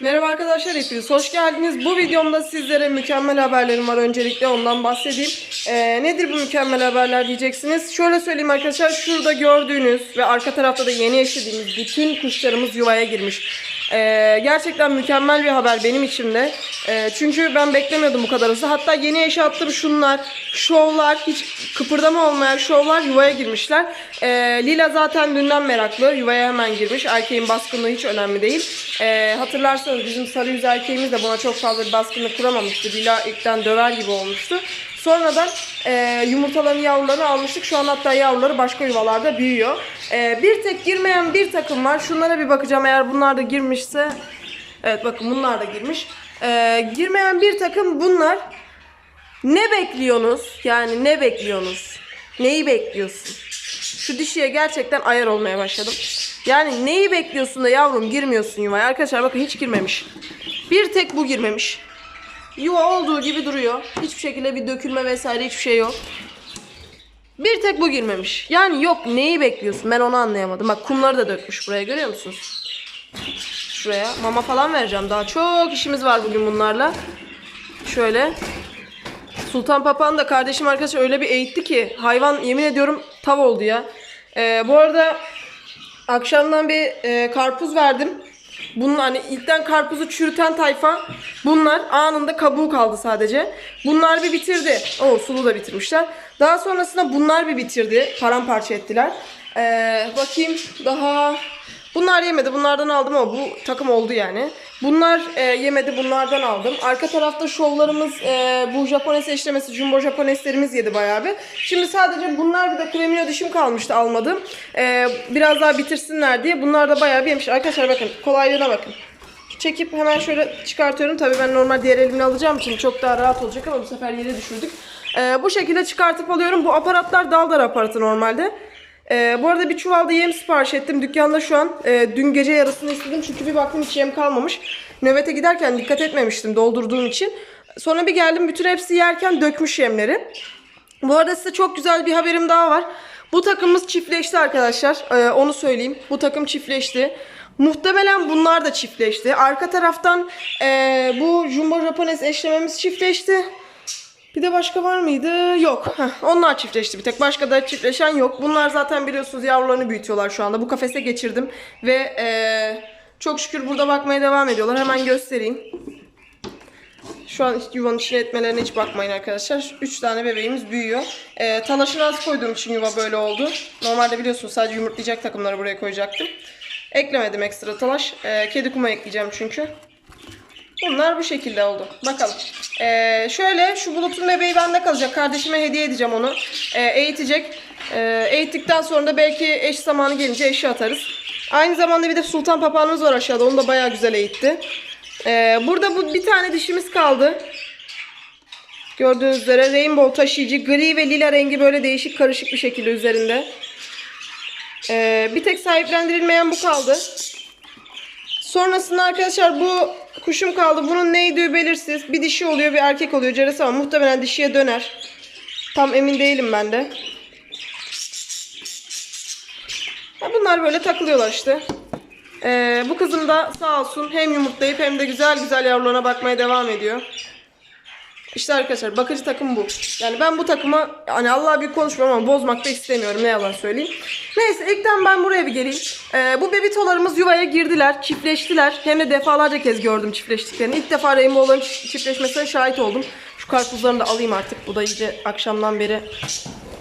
Merhaba arkadaşlar hepiniz hoş geldiniz. Bu videomda sizlere mükemmel haberlerim var. Öncelikle ondan bahsedeyim. Ee, nedir bu mükemmel haberler diyeceksiniz. Şöyle söyleyeyim arkadaşlar. Şurada gördüğünüz ve arka tarafta da yeni eşlediğimiz bütün kuşlarımız yuvaya girmiş. Ee, gerçekten mükemmel bir haber benim için de. Ee, çünkü ben beklemiyordum bu kadar hızlı. Hatta yeni eşe attığım şunlar, şovlar, hiç kıpırdama olmayan şovlar yuvaya girmişler. Ee, Lila zaten dünden meraklı. Yuvaya hemen girmiş. Erkeğin baskınlığı hiç önemli değil. Ee, hatırlarsanız bizim sarı yüz erkeğimiz de buna çok fazla bir baskınlık kuramamıştı. Lila ilkten döver gibi olmuştu. Sonradan e, yumurtaların yavrularını almıştık. Şu an hatta yavruları başka yuvalarda büyüyor. E, bir tek girmeyen bir takım var. Şunlara bir bakacağım eğer bunlar da girmişse. Evet bakın bunlar da girmiş. E, girmeyen bir takım bunlar. Ne bekliyorsunuz? Yani ne bekliyorsunuz? Neyi bekliyorsun? Şu dişiye gerçekten ayar olmaya başladım. Yani neyi bekliyorsun da yavrum girmiyorsun yuvaya? Arkadaşlar bakın hiç girmemiş. Bir tek bu girmemiş. Yuva olduğu gibi duruyor. Hiçbir şekilde bir dökülme vesaire hiçbir şey yok. Bir tek bu girmemiş. Yani yok neyi bekliyorsun ben onu anlayamadım. Bak kumları da dökmüş buraya görüyor musunuz? Şuraya mama falan vereceğim. Daha çok işimiz var bugün bunlarla. Şöyle. Sultan Papağan da kardeşim arkadaşlar öyle bir eğitti ki hayvan yemin ediyorum tav oldu ya. Ee, bu arada akşamdan bir e, karpuz verdim. Bunun hani ilkten karpuzu çürüten tayfa bunlar anında kabuğu kaldı sadece. Bunlar bir bitirdi. O sulu da bitirmişler. Daha sonrasında bunlar bir bitirdi. Paramparça ettiler. Ee, bakayım daha Bunlar yemedi. Bunlardan aldım ama bu takım oldu yani. Bunlar e, yemedi. Bunlardan aldım. Arka tarafta şovlarımız e, bu Japones eşlemesi Jumbo Japoneslerimiz yedi bayağı bir. Şimdi sadece bunlar bir de kremino dişim kalmıştı almadım. E, biraz daha bitirsinler diye. Bunlar da bayağı bir yemiş. Arkadaşlar bakın kolaylığına bakın. Çekip hemen şöyle çıkartıyorum. Tabii ben normal diğer elimle alacağım için çok daha rahat olacak ama bu sefer yere düşürdük. E, bu şekilde çıkartıp alıyorum. Bu aparatlar Daldar aparatı normalde. Ee, bu arada bir çuvalda yem sipariş ettim. Dükkanda şu an e, dün gece yarısını istedim çünkü bir baktım hiç yem kalmamış. Nöbete giderken dikkat etmemiştim doldurduğum için. Sonra bir geldim bütün hepsi yerken dökmüş yemleri. Bu arada size çok güzel bir haberim daha var. Bu takımımız çiftleşti arkadaşlar. Ee, onu söyleyeyim. Bu takım çiftleşti. Muhtemelen bunlar da çiftleşti. Arka taraftan e, bu Jumbo Japones eşlememiz çiftleşti. Bir de başka var mıydı? Yok. Heh, onlar çiftleşti bir tek. Başka da çiftleşen yok. Bunlar zaten biliyorsunuz yavrularını büyütüyorlar şu anda. Bu kafese geçirdim. Ve eee, çok şükür burada bakmaya devam ediyorlar. Hemen göstereyim. Şu an yuvanın içine etmelerine hiç bakmayın arkadaşlar. 3 tane bebeğimiz büyüyor. Eee talaşını az koyduğum için yuva böyle oldu. Normalde biliyorsunuz sadece yumurtlayacak takımları buraya koyacaktım. Eklemedim ekstra talaş. Eee, kedi kuma ekleyeceğim çünkü. Bunlar bu şekilde oldu. Bakalım. Ee, şöyle şu bulutun bebeği bende kalacak. Kardeşime hediye edeceğim onu. Ee, eğitecek. Ee, eğittikten sonra da belki eş zamanı gelince eşi atarız. Aynı zamanda bir de sultan papağanımız var aşağıda. Onu da bayağı güzel eğitti. Ee, burada bu bir tane dişimiz kaldı. Gördüğünüz üzere rainbow taşıyıcı gri ve lila rengi böyle değişik karışık bir şekilde üzerinde. Ee, bir tek sahiplendirilmeyen bu kaldı. Sonrasında arkadaşlar bu kuşum kaldı. Bunun neydi belirsiz. Bir dişi oluyor bir erkek oluyor ceresi ama muhtemelen dişiye döner. Tam emin değilim ben de. Ya bunlar böyle takılıyorlar işte. Ee, bu kızım da sağ olsun hem yumurtlayıp hem de güzel güzel yavrularına bakmaya devam ediyor. İşte arkadaşlar bakıcı takım bu. Yani ben bu takıma hani Allah büyük konuşmuyorum ama bozmak da istemiyorum ne yalan söyleyeyim. Neyse ilkten ben buraya bir geleyim. Ee, bu bebitolarımız yuvaya girdiler, çiftleştiler. Hem de defalarca kez gördüm çiftleştiklerini. İlk defa rainbow'ların çiftleşmesine şahit oldum. Şu karpuzlarını da alayım artık. Bu da iyice akşamdan beri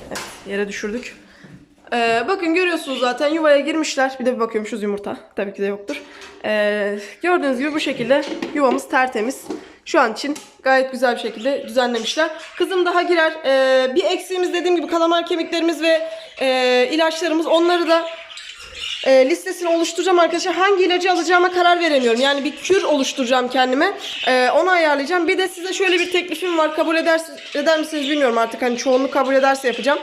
evet, yere düşürdük. Ee, bakın görüyorsunuz zaten yuvaya girmişler. Bir de bir bakıyormuşuz yumurta. Tabii ki de yoktur. Ee, gördüğünüz gibi bu şekilde yuvamız tertemiz. Şu an için gayet güzel bir şekilde düzenlemişler. Kızım daha girer. Ee, bir eksiğimiz dediğim gibi kalamar kemiklerimiz ve e, ilaçlarımız. Onları da e, listesini oluşturacağım arkadaşlar. Hangi ilacı alacağıma karar veremiyorum. Yani bir kür oluşturacağım kendime. E, onu ayarlayacağım. Bir de size şöyle bir teklifim var. Kabul eder, eder misiniz bilmiyorum artık. Hani çoğunluk kabul ederse yapacağım.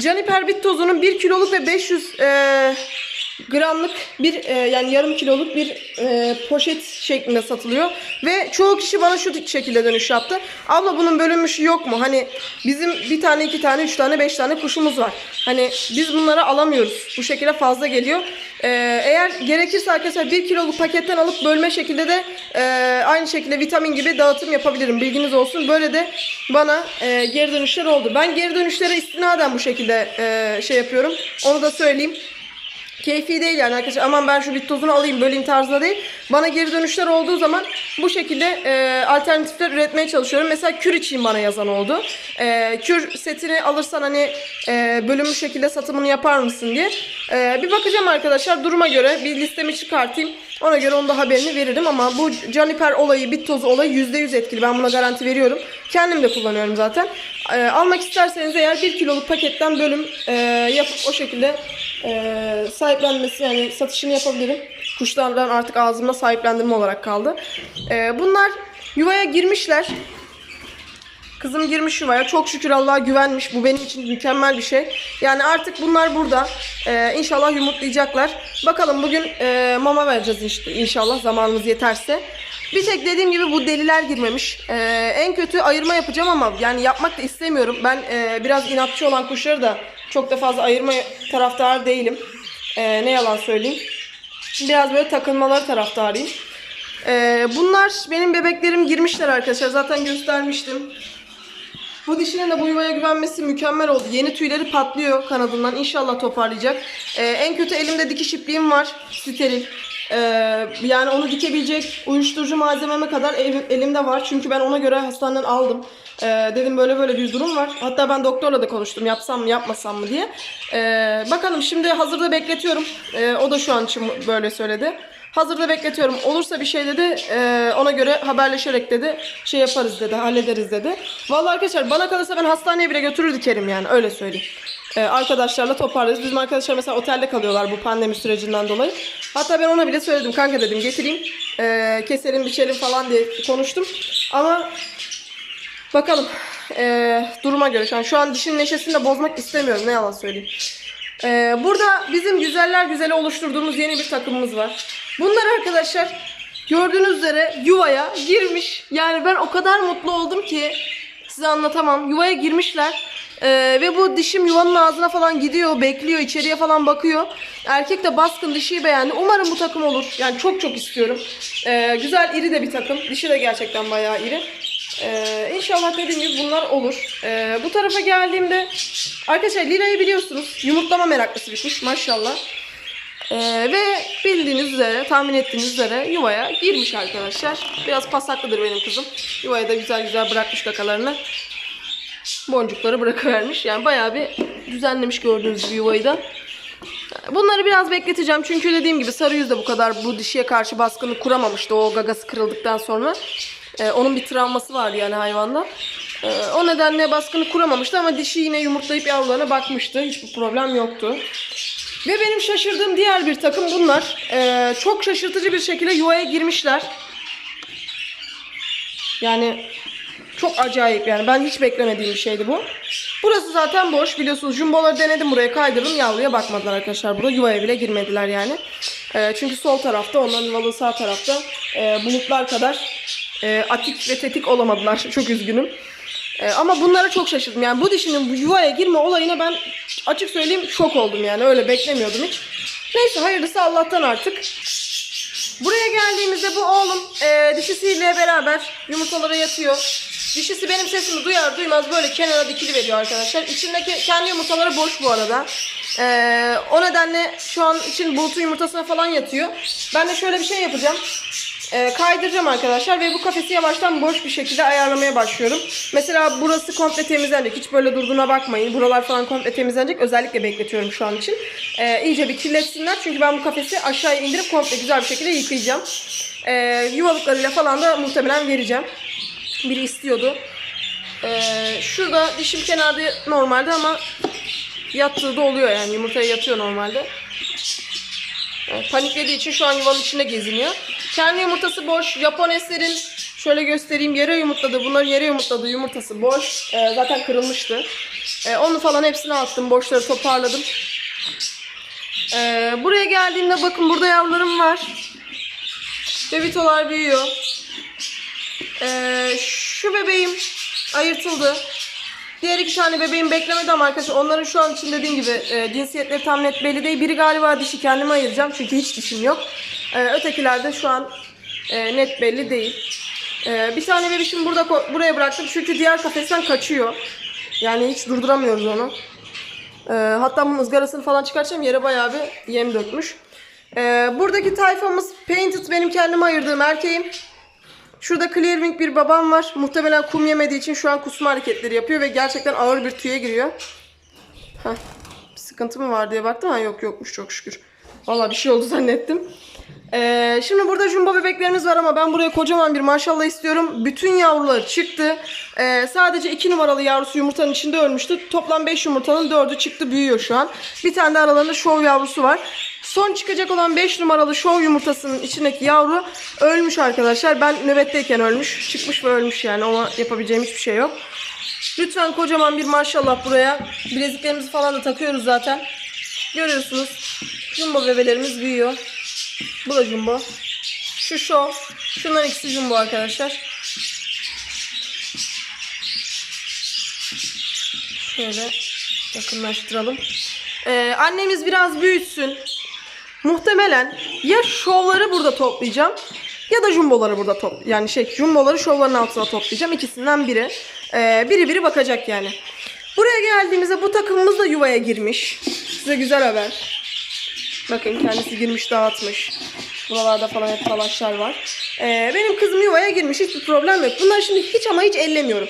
Caniper bit tozunun 1 kiloluk ve 500 e, gramlık bir e, yani yarım kiloluk bir e, poşet şeklinde satılıyor. Ve çoğu kişi bana şu şekilde dönüş yaptı. Abla bunun bölünmüşü yok mu? Hani bizim bir tane, iki tane, üç tane, beş tane kuşumuz var. Hani biz bunları alamıyoruz. Bu şekilde fazla geliyor. E, eğer gerekirse arkadaşlar bir kiloluk paketten alıp bölme şekilde de e, aynı şekilde vitamin gibi dağıtım yapabilirim. Bilginiz olsun. Böyle de bana e, geri dönüşler oldu. Ben geri dönüşlere istinaden bu şekilde e, şey yapıyorum. Onu da söyleyeyim. Keyfi değil yani arkadaşlar aman ben şu bit tozunu alayım böleyim tarzında değil. Bana geri dönüşler olduğu zaman bu şekilde e, alternatifler üretmeye çalışıyorum. Mesela kür için bana yazan oldu. E, kür setini alırsan hani e, bölünmüş şekilde satımını yapar mısın diye. E, bir bakacağım arkadaşlar duruma göre bir listemi çıkartayım. Ona göre onun da haberini veririm ama bu caniper olayı, bit tozu olayı %100 etkili. Ben buna garanti veriyorum. Kendim de kullanıyorum zaten. E, almak isterseniz eğer 1 kiloluk paketten bölüm e, yapıp o şekilde e, sahiplenmesi yani satışını yapabilirim. Kuşlardan artık ağzımda sahiplendirme olarak kaldı. E, bunlar yuvaya girmişler. Kızım girmiş yuvaya. Çok şükür Allah'a güvenmiş. Bu benim için mükemmel bir şey. Yani artık bunlar burada. Ee, inşallah yumurtlayacaklar. Bakalım bugün e, mama vereceğiz işte inşallah zamanımız yeterse. Bir tek dediğim gibi bu deliler girmemiş. Ee, en kötü ayırma yapacağım ama yani yapmak da istemiyorum. Ben e, biraz inatçı olan kuşları da çok da fazla ayırma taraftarı değilim. Ee, ne yalan söyleyeyim. Biraz böyle takılmaları taraftarıyım. Ee, bunlar benim bebeklerim girmişler arkadaşlar. Zaten göstermiştim. Bu dişinin de bu yuvaya güvenmesi mükemmel oldu. Yeni tüyleri patlıyor kanadından. İnşallah toparlayacak. Ee, en kötü elimde dikiş ipliğim var. Steril. Ee, yani onu dikebilecek uyuşturucu malzememe kadar elimde var. Çünkü ben ona göre hastaneden aldım. Ee, dedim böyle böyle bir durum var. Hatta ben doktorla da konuştum. Yapsam mı yapmasam mı diye. Ee, bakalım şimdi hazırda bekletiyorum. Ee, o da şu an için böyle söyledi. Hazırda bekletiyorum. Olursa bir şey dedi. e, ona göre haberleşerek dedi. Şey yaparız dedi. Hallederiz dedi. Vallahi arkadaşlar bana kalırsa ben hastaneye bile götürür dikerim yani. Öyle söyleyeyim. E, arkadaşlarla toparlarız. Bizim arkadaşlar mesela otelde kalıyorlar bu pandemi sürecinden dolayı. Hatta ben ona bile söyledim. Kanka dedim getireyim. e, keselim biçelim falan diye konuştum. Ama bakalım. E, duruma göre. Şu an, şu an dişin neşesini de bozmak istemiyorum. Ne yalan söyleyeyim. Ee, burada bizim güzeller güzeli oluşturduğumuz yeni bir takımımız var. Bunlar arkadaşlar gördüğünüz üzere yuvaya girmiş. Yani ben o kadar mutlu oldum ki size anlatamam. Yuvaya girmişler. Ee, ve bu dişim yuvanın ağzına falan gidiyor, bekliyor, içeriye falan bakıyor. Erkek de baskın dişiyi beğendi. Umarım bu takım olur. Yani çok çok istiyorum. Ee, güzel, iri de bir takım. Dişi de gerçekten bayağı iri. Ee, inşallah dediğim gibi bunlar olur. Ee, bu tarafa geldiğimde arkadaşlar Lila'yı biliyorsunuz. Yumurtlama meraklısı bir kuş maşallah. Ee, ve bildiğiniz üzere, tahmin ettiğiniz üzere yuvaya girmiş arkadaşlar. Biraz pasaklıdır benim kızım. Yuvaya da güzel güzel bırakmış kakalarını. Boncukları bırakıvermiş. Yani bayağı bir düzenlemiş gördüğünüz gibi yuvayı da. Bunları biraz bekleteceğim çünkü dediğim gibi sarı yüz de bu kadar bu dişiye karşı baskını kuramamıştı o gagası kırıldıktan sonra. Ee, onun bir travması vardı yani hayvanda. Ee, o nedenle baskını kuramamıştı ama dişi yine yumurtlayıp yavrularına bakmıştı. Hiçbir problem yoktu. Ve benim şaşırdığım diğer bir takım bunlar. Ee, çok şaşırtıcı bir şekilde yuvaya girmişler. Yani çok acayip yani. Ben hiç beklemediğim bir şeydi bu. Burası zaten boş biliyorsunuz. Jumboları denedim buraya kaydırdım. Yavruya bakmadılar arkadaşlar burada. Yuvaya bile girmediler yani. Ee, çünkü sol tarafta onların yuvalı sağ tarafta e, bulutlar kadar e, atik ve tetik olamadılar. Çok üzgünüm. E, ama bunlara çok şaşırdım. Yani bu dişinin bu yuvaya girme olayına ben açık söyleyeyim şok oldum yani. Öyle beklemiyordum hiç. Neyse hayırlısı Allah'tan artık. Buraya geldiğimizde bu oğlum e, dişisiyle beraber yumurtalara yatıyor. Dişisi benim sesimi duyar duymaz böyle kenara dikili veriyor arkadaşlar. İçindeki kendi yumurtaları boş bu arada. E, o nedenle şu an için bulutun yumurtasına falan yatıyor. Ben de şöyle bir şey yapacağım. E, kaydıracağım arkadaşlar ve bu kafesi yavaştan boş bir şekilde ayarlamaya başlıyorum. Mesela burası komple temizlenecek. Hiç böyle durduğuna bakmayın. Buralar falan komple temizlenecek. Özellikle bekletiyorum şu an için. E, iyice bir kirletsinler. Çünkü ben bu kafesi aşağıya indirip komple güzel bir şekilde yıkayacağım. E, yuvalıklarıyla falan da muhtemelen vereceğim. Biri istiyordu. E, şurada dişim kenarda normalde ama yattığı da oluyor yani. Yumurtaya yatıyor normalde. E, Paniklediği için şu an yuvanın içinde geziniyor. Kendi yumurtası boş. Japoneslerin şöyle göstereyim yere yumurtladı. Bunların yere yumurtladığı yumurtası boş. E, zaten kırılmıştı. E, onu falan hepsini attım. Boşları toparladım. Ee, buraya geldiğimde bakın burada yavrularım var. Bebitolar büyüyor. Ee, şu bebeğim ayırtıldı. Diğer iki tane bebeğim beklemedi ama arkadaşlar onların şu an için dediğim gibi e, cinsiyetleri tam net belli değil. Biri galiba dişi kendime ayıracağım çünkü hiç dişim yok. Ee, ötekiler de şu an e, net belli değil. Ee, bir tane bebişimi burada buraya bıraktım çünkü diğer kafesten kaçıyor. Yani hiç durduramıyoruz onu. Ee, hatta bunun ızgarasını falan çıkartacağım yere bayağı bir yem dökmüş. Ee, buradaki tayfamız Painted benim kendime ayırdığım erkeğim. Şurada Clearwing bir babam var. Muhtemelen kum yemediği için şu an kusma hareketleri yapıyor ve gerçekten ağır bir tüye giriyor. Heh, bir sıkıntı mı var diye baktım. Ha yok yokmuş çok şükür. Valla bir şey oldu zannettim. Ee, şimdi burada jumbo bebeklerimiz var ama ben buraya kocaman bir maşallah istiyorum. Bütün yavruları çıktı. Ee, sadece 2 numaralı yavrusu yumurtanın içinde ölmüştü. Toplam 5 yumurtanın 4'ü çıktı büyüyor şu an. Bir tane de aralarında şov yavrusu var. Son çıkacak olan 5 numaralı şov yumurtasının içindeki yavru ölmüş arkadaşlar. Ben nöbetteyken ölmüş. Çıkmış ve ölmüş yani. Ona yapabileceğim hiçbir şey yok. Lütfen kocaman bir maşallah buraya. Bileziklerimizi falan da takıyoruz zaten. Görüyorsunuz. Jumbo bebelerimiz büyüyor. Bu da jumbo. Şu şov. Şunların ikisi jumbo arkadaşlar. Şöyle yakınlaştıralım. Ee, annemiz biraz büyütsün. Muhtemelen ya şovları burada toplayacağım ya da jumboları burada top yani şey jumboları şovların altına toplayacağım ikisinden biri. Ee, biri biri bakacak yani. Buraya geldiğimizde bu takımımız da yuvaya girmiş. Size güzel haber. Bakın kendisi girmiş dağıtmış. Buralarda falan hep talaşlar var. Ee, benim kızım yuvaya girmiş hiçbir problem yok. Bunları şimdi hiç ama hiç ellemiyorum.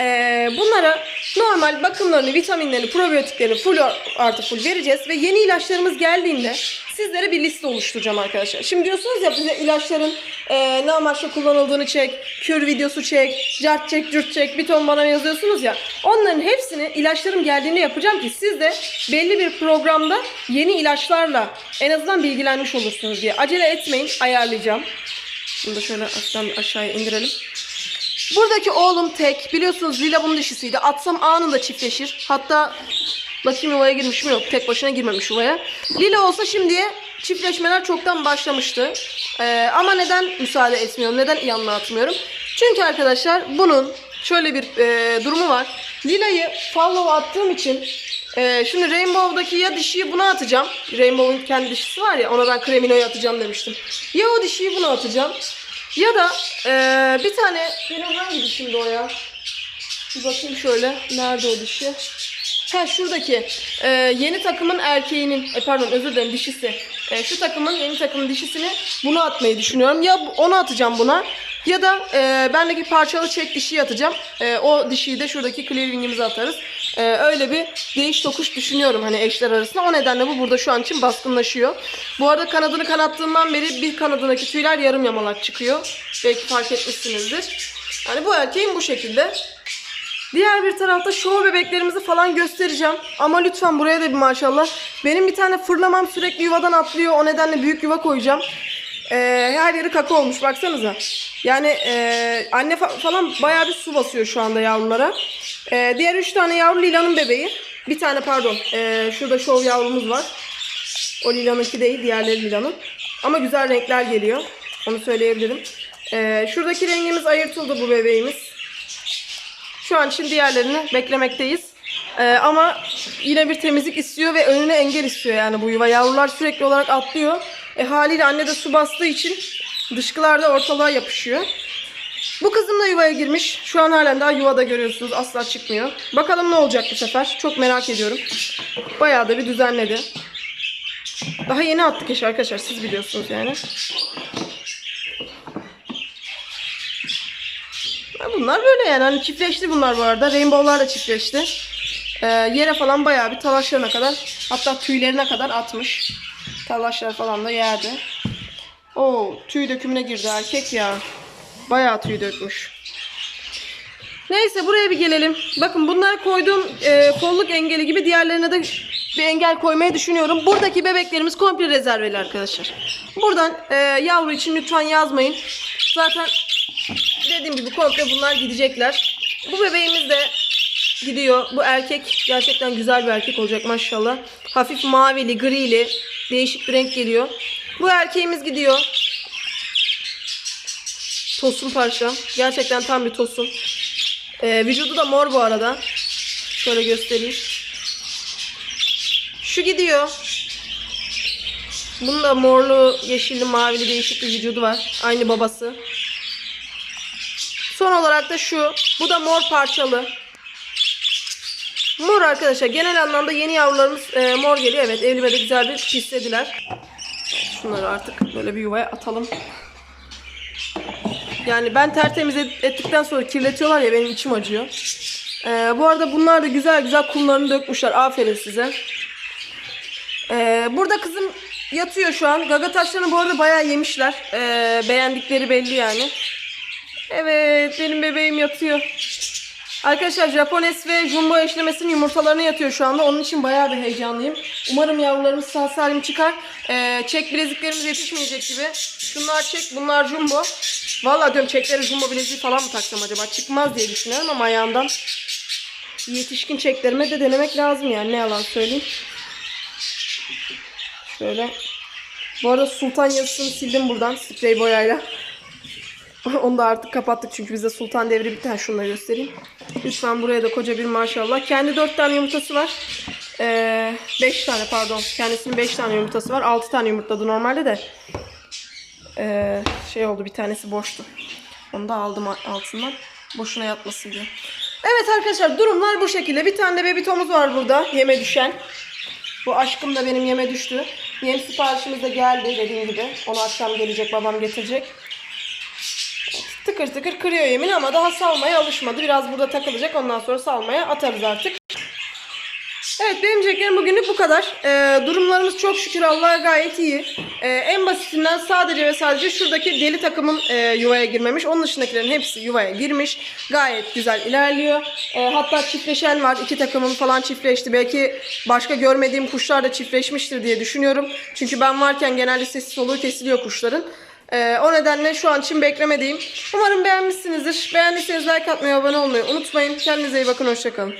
Ee, bunlara normal bakımlarını, vitaminlerini, probiyotiklerini full artı full vereceğiz. Ve yeni ilaçlarımız geldiğinde sizlere bir liste oluşturacağım arkadaşlar. Şimdi diyorsunuz ya bize ilaçların e, ne amaçla kullanıldığını çek, kür videosu çek, cart çek, cürt çek, bir ton bana yazıyorsunuz ya. Onların hepsini ilaçlarım geldiğinde yapacağım ki siz de belli bir programda yeni ilaçlarla en azından bilgilenmiş olursunuz diye. Acele etmeyin, ayarlayacağım. Bunu da şöyle aşağı, aşağıya indirelim. Buradaki oğlum tek. Biliyorsunuz Lila bunun dişisiydi. Atsam anında çiftleşir. Hatta bakayım yuvaya girmiş mi yok. Tek başına girmemiş yuvaya. Lila olsa şimdiye çiftleşmeler çoktan başlamıştı. Ee, ama neden müsaade etmiyorum? Neden yanına atmıyorum? Çünkü arkadaşlar bunun şöyle bir e, durumu var. Lila'yı follow attığım için e, şimdi Rainbow'daki ya dişiyi buna atacağım. Rainbow'un kendi dişisi var ya ona ben Cremino'yu atacağım demiştim. Ya o dişiyi buna atacağım. Ya da eee, bir tane benim hangi dişimdi o ya? Bir bakayım şöyle. Nerede o dişi? Ha şuradaki eee, yeni takımın erkeğinin, e, pardon özür dilerim dişisi. Eee, şu takımın yeni takımın dişisini buna atmayı düşünüyorum. Ya onu atacağım buna ya da eee bendeki parçalı çek dişiyi atacağım. Eee, o dişiyi de şuradaki clearing'imize atarız. Eee, öyle bir değiş tokuş düşünüyorum hani eşler arasında. O nedenle bu burada şu an için baskınlaşıyor. Bu arada kanadını kanattığımdan beri bir kanadındaki tüyler yarım yamalak çıkıyor. Belki fark etmişsinizdir. Yani bu erkeğin bu şekilde. Diğer bir tarafta show bebeklerimizi falan göstereceğim. Ama lütfen buraya da bir maşallah. Benim bir tane fırlamam sürekli yuvadan atlıyor. O nedenle büyük yuva koyacağım. Ee, her yeri kaka olmuş baksanıza. Yani ee, anne fa- falan bayağı bir su basıyor şu anda yavrulara. Ee, diğer üç tane yavru Lila'nın bebeği. Bir tane pardon. ee, şurada şov yavrumuz var. O Lila'nınki değil, diğerleri Lila'nın. Ama güzel renkler geliyor. Onu söyleyebilirim. Ee, şuradaki rengimiz ayırtıldı bu bebeğimiz. Şu an için diğerlerini beklemekteyiz. Ee, ama yine bir temizlik istiyor ve önüne engel istiyor yani bu yuva. Yavrular sürekli olarak atlıyor. E, haliyle anne de su bastığı için dışkılar da ortalığa yapışıyor. Bu kızım da yuvaya girmiş. Şu an halen daha yuvada görüyorsunuz. Asla çıkmıyor. Bakalım ne olacak bu sefer. Çok merak ediyorum. Bayağı da bir düzenledi. Daha yeni attık eş arkadaşlar. Siz biliyorsunuz yani. Bunlar böyle yani. Hani çiftleşti bunlar bu arada. Rainbow'lar da çiftleşti. Ee, yere falan bayağı bir talaşlarına kadar hatta tüylerine kadar atmış. Talaşlar falan da yerde. Oo tüy dökümüne girdi erkek ya. Bayağı tüy dökmüş. Neyse buraya bir gelelim. Bakın bunlara koyduğum e, kolluk engeli gibi diğerlerine de bir engel koymayı düşünüyorum. Buradaki bebeklerimiz komple rezerveli arkadaşlar. Buradan e, yavru için lütfen yazmayın. Zaten dediğim gibi komple bunlar gidecekler. Bu bebeğimiz de gidiyor. Bu erkek gerçekten güzel bir erkek olacak maşallah. Hafif mavili, grili. Değişik bir renk geliyor. Bu erkeğimiz gidiyor. Tosun parça. Gerçekten tam bir tosun. Ee, vücudu da mor bu arada. Şöyle göstereyim. Şu gidiyor. Bunun da morlu, yeşilli, mavili değişik bir vücudu var. Aynı babası. Son olarak da şu. Bu da mor parçalı. Mor arkadaşlar. Genel anlamda yeni yavrularımız e, mor geliyor. Evet evlime de güzel bir pislediler. Şunları artık böyle bir yuvaya atalım. Yani ben tertemiz et- ettikten sonra kirletiyorlar ya benim içim acıyor. Ee, bu arada bunlar da güzel güzel kumlarını dökmüşler. Aferin size. Ee, burada kızım yatıyor şu an. Gaga taşlarını bu arada bayağı yemişler. Ee, beğendikleri belli yani. Evet benim bebeğim yatıyor. Arkadaşlar Japones ve Jumbo eşlemesinin yumurtalarını yatıyor şu anda. Onun için bayağı bir heyecanlıyım. Umarım yavrularımız sağ salim çıkar. Ee, çek bileziklerimiz yetişmeyecek gibi. Şunlar çek, bunlar Jumbo. Vallahi diyorum çekleri Jumbo bileziği falan mı taksam acaba? Çıkmaz diye düşünüyorum ama ayağımdan yetişkin çeklerime de denemek lazım yani ne yalan söyleyeyim. Şöyle. Bu arada Sultan yazısını sildim buradan sprey boyayla. Onu da artık kapattık çünkü bizde Sultan devri. Ha, şunu da göstereyim. Lütfen buraya da koca bir maşallah. Kendi 4 tane yumurtası var. 5 tane pardon. Kendisinin 5 tane yumurtası var. 6 tane yumurtladı normalde de. Ee, şey oldu bir tanesi boştu. Onu da aldım altından. Boşuna yatmasın diye. Evet arkadaşlar durumlar bu şekilde. Bir tane de bebitomuz var burada. Yeme düşen. Bu aşkım da benim yeme düştü. Yem siparişimiz de geldi dediğim gibi. Onu akşam gelecek babam getirecek. Tıkır tıkır kırıyor yemin ama daha salmaya alışmadı. Biraz burada takılacak ondan sonra salmaya atarız artık. Evet benim diyeceklerim bugünlük bu kadar. Ee, durumlarımız çok şükür Allah'a gayet iyi. Ee, en basitinden sadece ve sadece şuradaki deli takımın e, yuvaya girmemiş. Onun dışındakilerin hepsi yuvaya girmiş. Gayet güzel ilerliyor. Ee, hatta çiftleşen var. İki takımın falan çiftleşti. Belki başka görmediğim kuşlar da çiftleşmiştir diye düşünüyorum. Çünkü ben varken genelde sessiz soluğu kesiliyor kuşların. Ee, o nedenle şu an için beklemediğim. Umarım beğenmişsinizdir. Beğendiyseniz like atmayı, abone olmayı unutmayın. Kendinize iyi bakın. Hoşçakalın.